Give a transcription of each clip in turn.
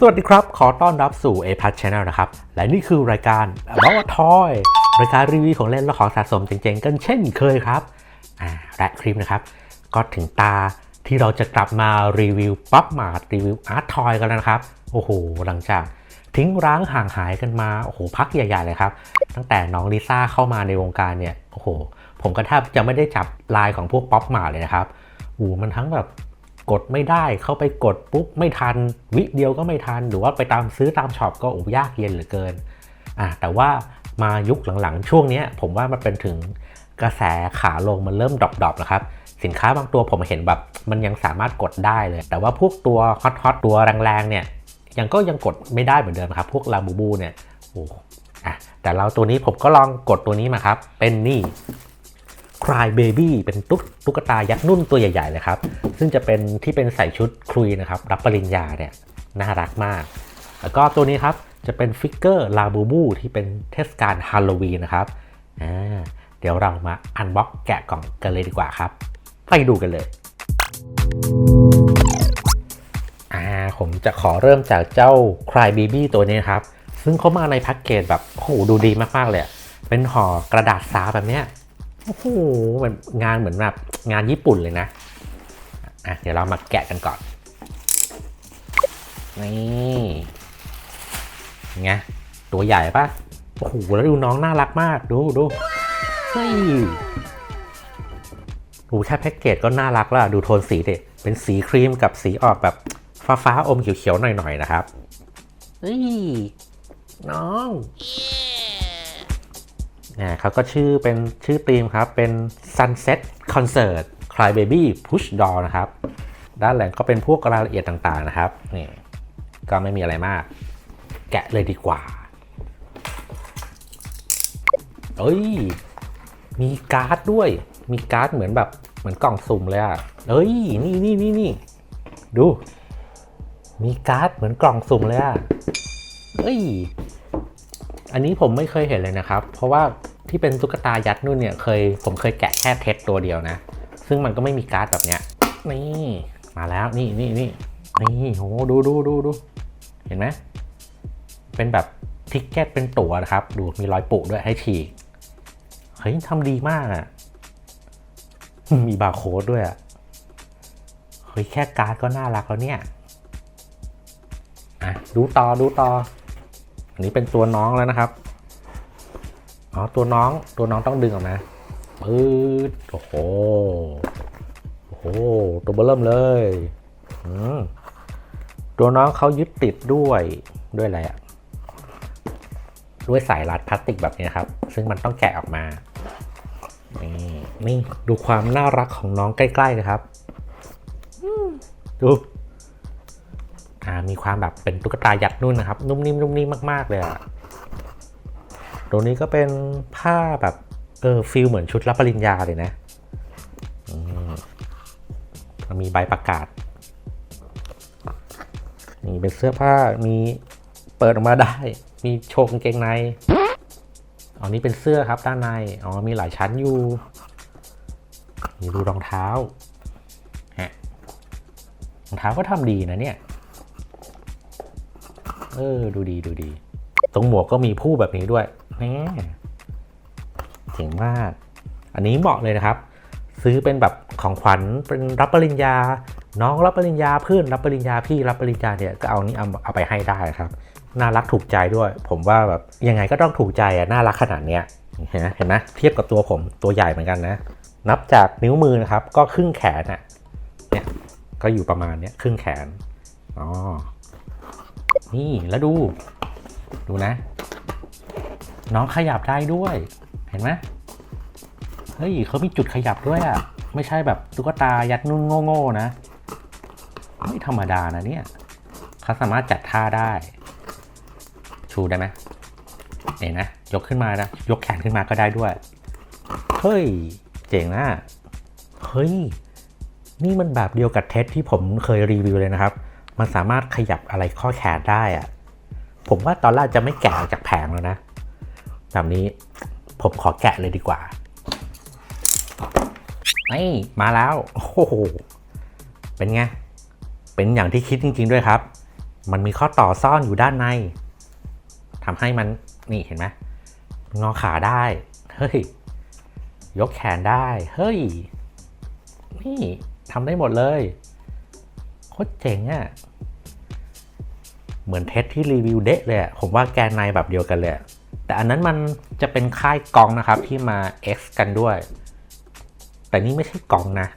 สวัสดีครับ ขอต้อนรับสู่ a p a t Channel นะครับ และนี่คือรายการ About Toy รายการรีวิวของเล่นและของสะสมเจ๋งๆ กันเช่นเคยครับ และคลิปนะครับ ก็ถึงตาที่เราจะกลับมารีวิวป๊อปมาร์รีวิวอาร์ตทอยกันแล้วนะครับ โอ้โห หลังจากทิ้งร้างห่างหายกันมา โอ้โห พักใหญ่ๆเลยครับ ตั้งแต่น้องลิซ่าเข้ามาในวงการเนี่ย โอ้โห ผมก็แทบจะไม่ได้จับลายของพวกป๊อปมาร์เลยนะครับโอ้มันทั้งแบบ กดไม่ได้เข้าไปกดปุ๊บไม่ทัน วิเดียวก็ไม่ทัน หรือว่าไปตามซื้อตามช็อปก็โอ้ยากเย็นเหลือเกินอะแต่ว่ามายุคหลังๆ ช่วงนี้ผมว่ามันเป็นถึงกระแสขาลงมันเริ่มดรอปๆนะครับ สินค้าบางตัวผมเห็นแบบมันยังสามารถกดได้เลย แต่ว่าพวกตัวฮอตฮอตตัวแรงๆเนี่ยยังก็ยังกดไม่ได้เหมือนเดิมครับ พวกลาบูบูเนี่ยโอ้อะแต่เราตัวนี้ผมก็ลองกดตัวนี้มาครับ เป็นนี่ Cry Baby เป็นตุ๊กตุ๊กตายักษ์นุ่นตัวใหญ่ๆเลยครับ ซึ่งจะเป็นที่เป็นใส่ชุดครุยนะครับ รับปริญญาเนี่ยน่ารักมาก แล้วก็ตัวนี้ครับจะเป็นฟิกเกอร์ลาบูบูที่เป็นเทศกาลฮาโลวีนนะครับอ่าเดี๋ยวเรามาอันบ็อกแกะกล่องกันเลยดีกว่าครับ ไปดูกันเลยอ่าผมจะขอเริ่มจากเจ้า Cry Baby ตัวนี้ครับ ซึ่งเขามาในแพ็กเกจแบบโอ้โหดูดีมากๆเลย เป็นห่อกระดาษสาแบบเนี้ย โอ้โหมือนงานเหมือนแบบงานญี่ปุ่นเลยนะอะเดี๋ยวเรามาแกะกันก่อนนี่ไงตัวใหญ่ปะโอ้โหแล้วดูน้องน่ารักมากดูดูเฮ้ยดูแค่แพ็กเกจก็น่ารักแล้วดูโทนสีดิเป็นสีครีมกับสีออกแบบฟ้าฟ้าๆอมเขียวๆหน่อยๆนะครับเฮ้ยน้อง นะเขาก็ชื่อเป็นชื่อธีมครับ เป็น Sunset Concert Cry Baby Push Doll นะครับ ด้านหลังก็เป็นพวกรายละเอียดต่างๆนะครับ นี่ ก็ไม่มีอะไรมาก แกะเลยดีกว่า เอ้ย มีการ์ดด้วย มีการ์ดเหมือนแบบเหมือนกล่องสุ่มเลยอะเอ้ย นี่นี่นี่นี่ ดู มีการ์ดเหมือนกล่องสุ่มเลยอะเอ้ยอันนี้ผมไม่เคยเห็นเลยนะครับ เพราะว่า ที่เป็นตุ๊กตายัดนู่นเนี่ยเคยผมเคยแกะแค่เทสตัวเดียวนะ ซึ่งมันก็ไม่มีการ์ดแบบเนี้ยนี่มาแล้วนี่นี่นี่นี่โหดูดูดูดูเห็นไหมเป็นแบบทิกเก็ตเป็นตั๋วนะครับ ดูมีรอยปุด้วยให้ฉีกเฮ้ยทำดีมากอะ่ะ มีบาร์โค้ดด้วยอะ่ะเฮ้ยแค่การ์ดก็น่ารักแล้วเนี่ยอะดูต่อดูต่ออันนี้เป็นตัวน้องแล้วนะครับ อ๋อตัวน้องตัวน้องต้องดึงออกมาปื๊ดโอ้โหโอ้โหตัวเบอร์เริ่มเลยอืมตัวน้องเขายึดติดด้วยด้วยอะไรอะด้วยสายรัดพลาสติกแบบนี้ครับ ซึ่งมันต้องแกะออกมานี่นี่ดูความน่ารักของน้องใกล้ๆนะครับดูอ่ามีความแบบเป็นตุ๊กตายัดนุ่นนะครับ นุ่มนิ่มนุ่มนิ่มมากๆเลยอะ ตรงนี้ก็เป็นผ้าแบบเออฟิลเหมือนชุดรับปริญญาเลยนะม,มีใบประกาศนี่เป็นเสื้อผ้ามีเปิดออกมาได้ มีโชว์กางเกงในอ๋อนี่เป็นเสื้อครับด้านในอ๋อมีหลายชั้นอยู่นี่ดูรองเท้าฮะรองเท้าก็ทำดีนะเนี่ยเออดูดีดูดี ตรงหมวกก็มีผู้แบบนี้ด้วย แหมเจ๋งมาก อันนี้เหมาะเลยนะครับ ซื้อเป็นแบบของขวัญเป็นรับปริญญา น้องรับปริญญาเพื่อนรับปริญญาพี่รับปริญญาเนี่ยก็เอานี้เอาเอาไปให้ได้ครับ น่ารักถูกใจด้วย ผมว่าแบบยังไงก็ต้องถูกใจอะน่ารักขนาดเนี้ยเห็นไหมเห็นไหมเทียบกับตัวผมตัวใหญ่เหมือนกันนะ นับจากนิ้วมือนะครับ ก็ครึ่งแขนอะเนี่ยก็อยู่ประมาณเนี้ยครึ่งแขนอ๋อนี่แล้วดู ดูนะ น้องขยับได้ด้วย เห็นไหมเฮ้ยเขามีจุดขยับด้วยอะ่ะ ไม่ใช่แบบตุ๊กตายัดนุ่นโง่ๆนะ ไม่ธรรมดานะเนี่ยเขาสามารถจัดท่าได้ ชูได้ไหมเห็นนะยกขึ้นมานะยกแขนขึ้นมาก็ได้ด้วย เฮ้ย เจ๋งนะเฮ้ย นี่มันแบบเดียวกับเทสที่ผมเคยรีวิวเลยนะครับ มันสามารถขยับอะไรข้อแขนได้อะผมว่าตอนแรกจะไม่แกะออกจากแผงแล้วนะ แบบนี้ผมขอแกะเลยดีกว่านี่มาแล้ว โอ้โห เป็นไง เป็นอย่างที่คิดจริง ๆ ด้วยครับ มันมีข้อต่อซ่อนอยู่ด้านในทำให้มันนี่เห็นไหมงอขาได้ เฮ้ย ยกแขนได้ เฮ้ย นี่ทำได้หมดเลยโคตรเจ๋งอะ่ะ เหมือนเทสที่รีวิวเดะเลยอะผมว่าแกนในแบบเดียวกันเลย แต่อันนั้นมันจะเป็นค่ายกองนะครับที่มา X กันด้วย แต่นี่ไม่ใช่กองนะ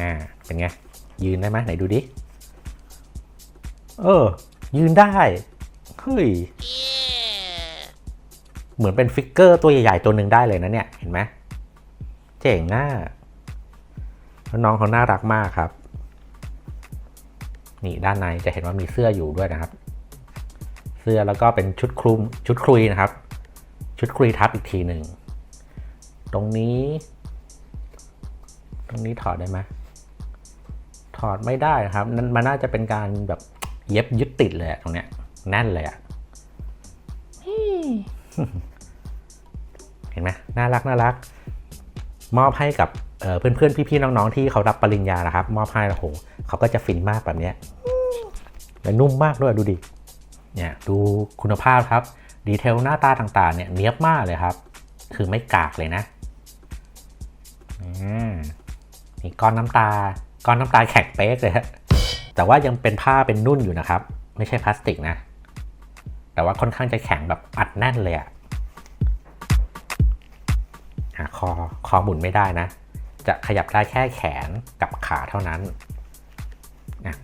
น่าเป็นไง ยืนได้ไหมไหนดูดิ เออ ยืนได้ เฮ้ย เหมือนเป็นฟิกเกอร์ตัวใหญ่ ๆ ตัวหนึ่งได้เลยนะเนี่ย เห็นไหมเจ๋งอะแล้วน้องเขาน่ารักมากครับ นี่ด้านในจะเห็นว่ามีเสื้ออยู่ด้วยนะครับ สื้อแล้วก็เป็นชุดคลุมชุดคลุยนะครับ ชุดคลุยทับอีกทีหนึ่ง ตรงนี้ ตรงนี้ถอดได้ไหมถอดไม่ได้ครับนั่นมันน่าจะเป็นการแบบเย็บยึดติดเลยอะตรงเนี้ยแน่นเลยอะเห็นไหมน่ารักน่ารัก มอบให้กับเอ่อเพื่อนๆพี่ๆน้องๆที่เขารับปริญญานะครับ มอบให้โอ้โหเขาก็จะฟินมากแบบเนี้ยและนุ่มมากด้วยดูดิ เนี่ยดูคุณภาพครับ ดีเทลหน้าตาต่างๆ เนี่ยเนี้ยบมากเลยครับ คือไม่กากเลยนะนี่ก้อนน้ำตา ก้อนน้ำตาแข็งเป๊กเลยฮะแต่ว่ายังเป็นผ้าเป็นนุ่นอยู่นะครับ ไม่ใช่พลาสติกนะ แต่ว่าค่อนข้างจะแข็งแบบอัดแน่นเลยอะหาคอคอหมุนไม่ได้นะ จะขยับได้แค่แขนกับขาเท่านั้นอะ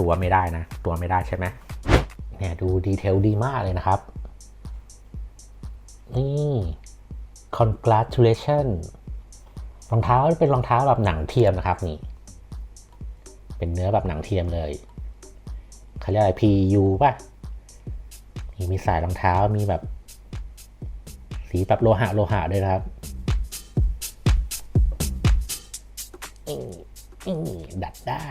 ตัวไม่ได้นะ ตัวไม่ได้ใช่ไหม เนี่ยดูดีเทลดีมากเลยนะครับ นี่ congratulation รองเท้าเป็นรองเท้าแบบหนังเทียมนะครับนี่ เป็นเนื้อแบบหนังเทียมเลยเขาเรียกอะไร PU ป่ะมีมีสายรองเท้ามีแบบ สีแบบโลหะโลหะด้วยนะครับดัดได้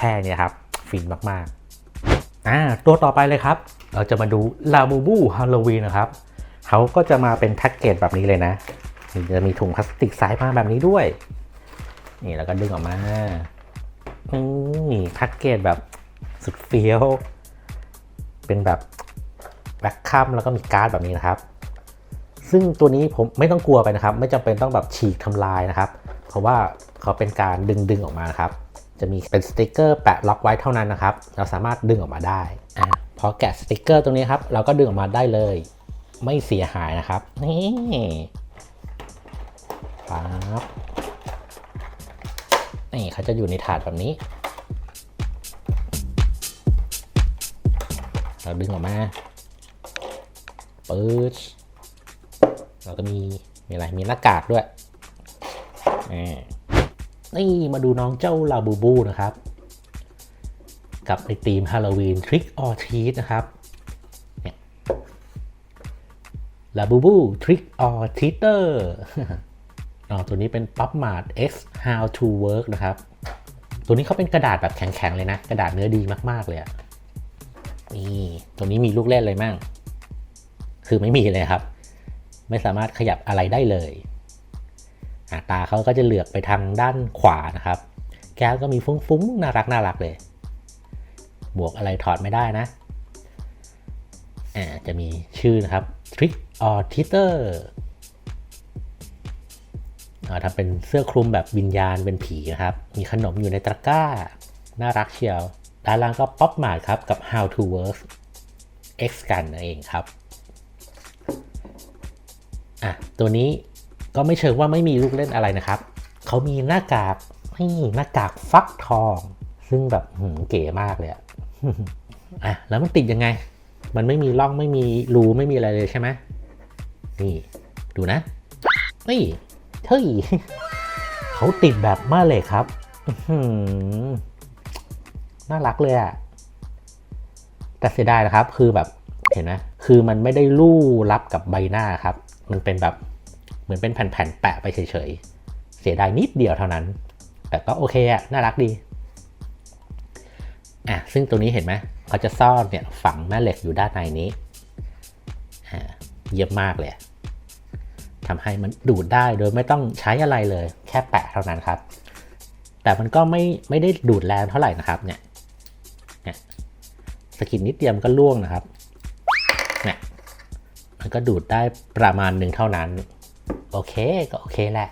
แค่เนี้ครับ ฟินมากๆอ่าตัวต่อไปเลยครับ เราจะมาดูลาบูบูฮาโลวีนนะครับเขาก็จะมาเป็นแพ็กเกจแบบนี้เลยนะจะมีถุงพลาสติกใสมาแบบนี้ด้วย นี่แล้วก็ดึงออกมานี่แพ็กเกจแบบสุดเฟี้ยว เป็นแบบแบ็คคัมแล้วก็มีการ์ดแบบนี้นะครับ ซึ่งตัวนี้ผมไม่ต้องกลัวไปนะครับ ไม่จำเป็นต้องแบบฉีกทำลายนะครับ เพราะว่าเขาเป็นการดึงดึงออกมานะครับ จะมีเป็นสติกเกอร์แปะล็อกไว้เท่านั้นนะครับ เราสามารถดึงออกมาได้อะพอแกะสติกเกอร์ตรงนี้ครับ เราก็ดึงออกมาได้เลย ไม่เสียหายนะครับ นี่ปั๊บนี่เขาจะอยู่ในถาดแบบนี้ เราดึงออกมาปื๊ดเราก็มีมีอะไรมีหน้ากากด้วยอ่า นี่มาดูน้องเจ้าลาบูบูนะครับ กับในธีมฮาโลวีนทริกออทีสนะครับเนี่ยลาบูบูทริกออทีเตอร์อ๋อตัวนี้เป็น p ๊ p m a r t X How to Work นะครับ ตัวนี้เขาเป็นกระดาษแบบแข็งๆ เลยนะ กระดาษเนื้อดีมากๆ เลยอะนี่ตัวนี้มีลูกเล่นเลยมั่ง คือไม่มีเลยครับ ไม่สามารถขยับอะไรได้เลย ตาเขาก็จะเหลือกไปทางด้านขวานะครับ แก้วก็มีฟุ้งๆน่ารักน่ารักเลย บวกอะไรถอดไม่ได้นะจะมีชื่อนะครับ Trick or Teeter อ่าทำเป็นเสื้อคลุมแบบวิญญาณเป็นผีนะครับ มีขนมอยู่ในตะกร้า น่ารักเชียว ด้านล่างก็ป๊อปมาดครับกับ How to Work X กันนั่นเองครับ อะ ตัวนี้ ก็ไม่เชิงว่าไม่มีลูกเล่นอะไรนะครับ เขามีหน้ากากนี่หน้ากากฟักทอง ซึ่งแบบหืเก๋มากเลยอะอะแล้วมันติดยังไง มันไม่มีร่องไม่มีรูไม่มีอะไรเลยใช่ไหมนี่ ดูนะนี่เฮ้ยเขาติดแบบม่าเล็กครับน่ารักเลยอะแต่เสียดายนะครับ คือแบบเห็นไหมคือมันไม่ได้ลู่รับกับใบหน้าครับ มันเป็นแบบ มือนเป็นแผ่นๆแปะไปเฉยๆ เสียดายนิดเดียวเท่านั้น แต่ก็โอเคอะน่ารักดีอะซึ่งตัวนี้เห็นไหมเขาจะซ่อนเนี่ยฝังแม่เหล็กอยู่ด้านในนี้อ่าเยี่ยมมากเลยทำให้มันดูดได้โดยไม่ต้องใช้อะไรเลย แค่แปะเท่านั้นครับ แต่มันก็ไม่ไม่ได้ดูดแรงเท่าไหร่นะครับเนี่ยเนี่ยสกิดนิดเดียวมันก็ล่วงนะครับเนี่ยมันก็ดูดได้ประมาณหนึ่งเท่านั้น โอเคก็โอเคแหละ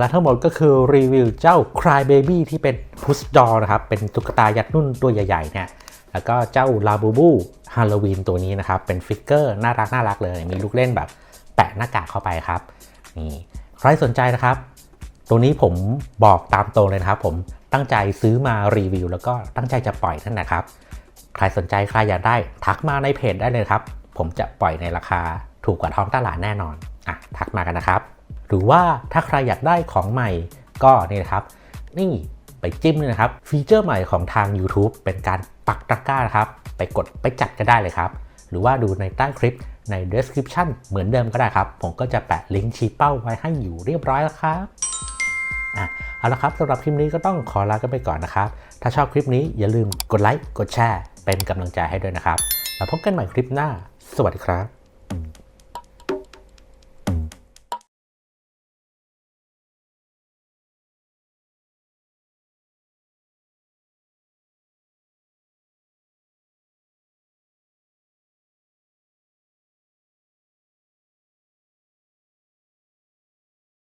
และทั้งหมดก็คือรีวิวเจ้า Cry Baby ที่เป็น Push Doll นะครับ เป็นตุ๊กตายัดนุ่นตัวใหญ่ๆเนี่ยแล้วก็เจ้า Labubu Halloween ตัวนี้นะครับ เป็นฟิกเกอร์น่ารักน่ารักเลย มีลูกเล่นแบบแปะหน้ากากเข้าไปครับนี่ใครสนใจนะครับ ตัวนี้ผมบอกตามตรงเลยนะครับ ผมตั้งใจซื้อมารีวิว แล้วก็ตั้งใจจะปล่อยนั่นนะครับ ใครสนใจใครอยากได้ทักมาในเพจได้เลยครับ ผมจะปล่อยในราคาถูกกว่าท้องตลาดแน่นอนอะทักมากันนะครับ หรือว่าถ้าใครอยากได้ของใหม่ก็นี่นะครับ นี่ไปจิ้มเลยนะครับ ฟีเจอร์ใหม่ของทาง YouTube เป็นการปักตะกร้านะครับ ไปกดไปจัดก็ได้เลยครับ หรือว่าดูในใต้คลิปใน description เหมือนเดิมก็ได้ครับ ผมก็จะแปะลิงก์ชี้เป้าไว้ให้อยู่เรียบร้อยแล้วครับอะเอาละครับสำหรับคลิปนี้ก็ต้องขอลากันไปก่อนนะครับ ถ้าชอบคลิปนี้อย่าลืมกดไลค์กดแชร์ เป็นกำลังใจให้ด้วยนะครับ แล้วพบกันใหม่คลิปหน้า สวัสดีครับ